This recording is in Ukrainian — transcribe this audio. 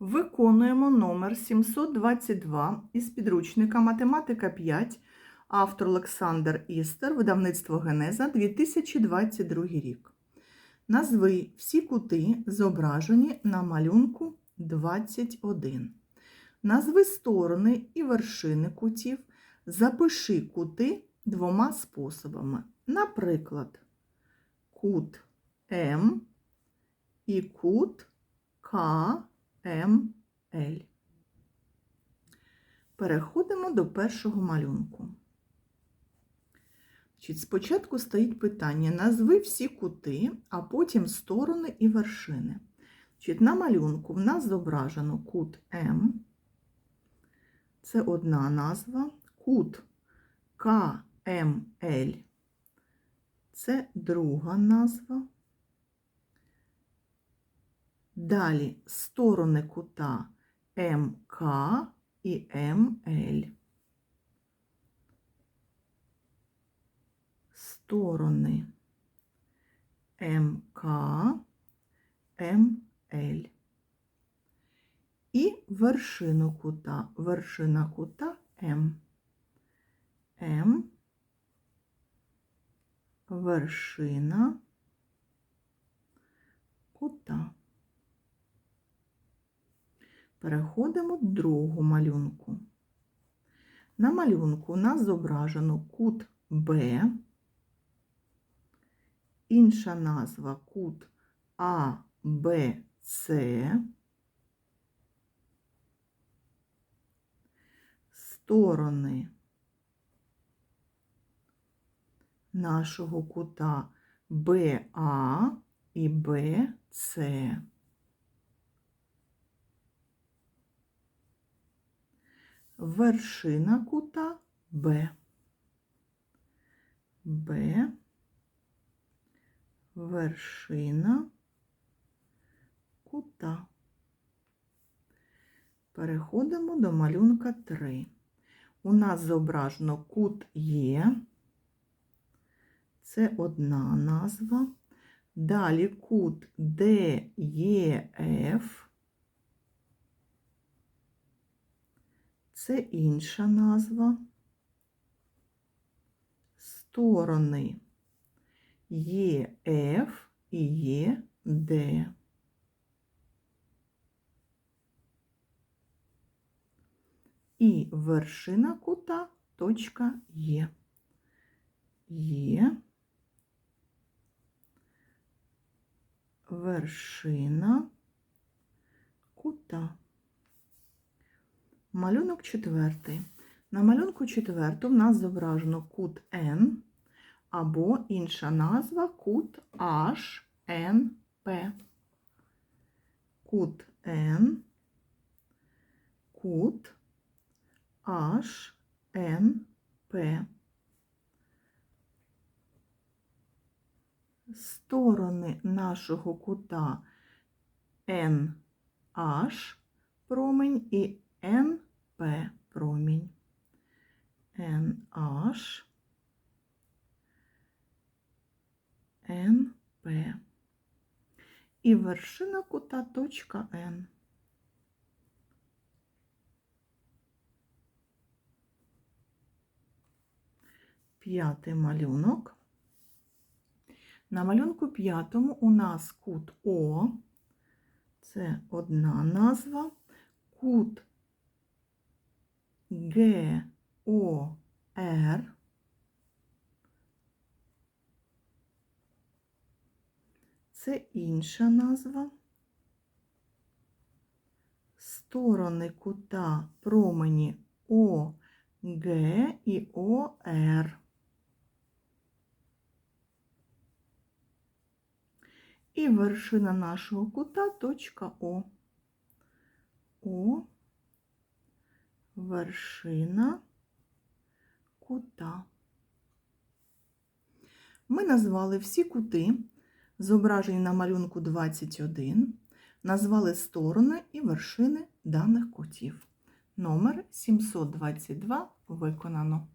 Виконуємо номер 722 із підручника Математика 5, автор Олександр Істер, видавництво Генеза 2022 рік. Назви всі кути, зображені на малюнку 21. Назви сторони і вершини кутів. Запиши кути двома способами. Наприклад, кут М і кут КМЛ. Переходимо до першого малюнку. Спочатку стоїть питання: назви всі кути, а потім сторони і вершини. На малюнку в нас зображено кут М. Це одна назва. Кут КМЛ. Це друга назва. Далі сторони кута МК і МЛ. Сторони МК, МЛ. І вершину кута, вершина кута М. М, вершина кута. Переходимо до другого малюнку. На малюнку у нас зображено кут Б, інша назва кут АБЦ, сторони нашого кута БА і БЦ. Вершина кута Б. Б, вершина кута. Переходимо до малюнка 3. У нас зображено кут Є. Це одна назва. Далі кут ДЕФ. Це інша назва. Сторони ЄФ і ЄД. І вершина кута точка Є. Є. Вершина кута. Малюнок четвертий. На малюнку четверту в нас зображено кут N або інша назва кут HNP. Кут N, кут HNP. Сторони нашого кута NH промень і NP промінь. NH, NP. І вершина кута точка N. П'ятий малюнок. На малюнку п'ятому у нас кут О. Це одна назва. Кут Г, О, Р. Це інша назва. Сторони кута промені О, Г і О, Р. І вершина нашого кута точка О. О вершина кута. Ми назвали всі кути, зображені на малюнку 21, назвали сторони і вершини даних кутів. Номер 722 виконано.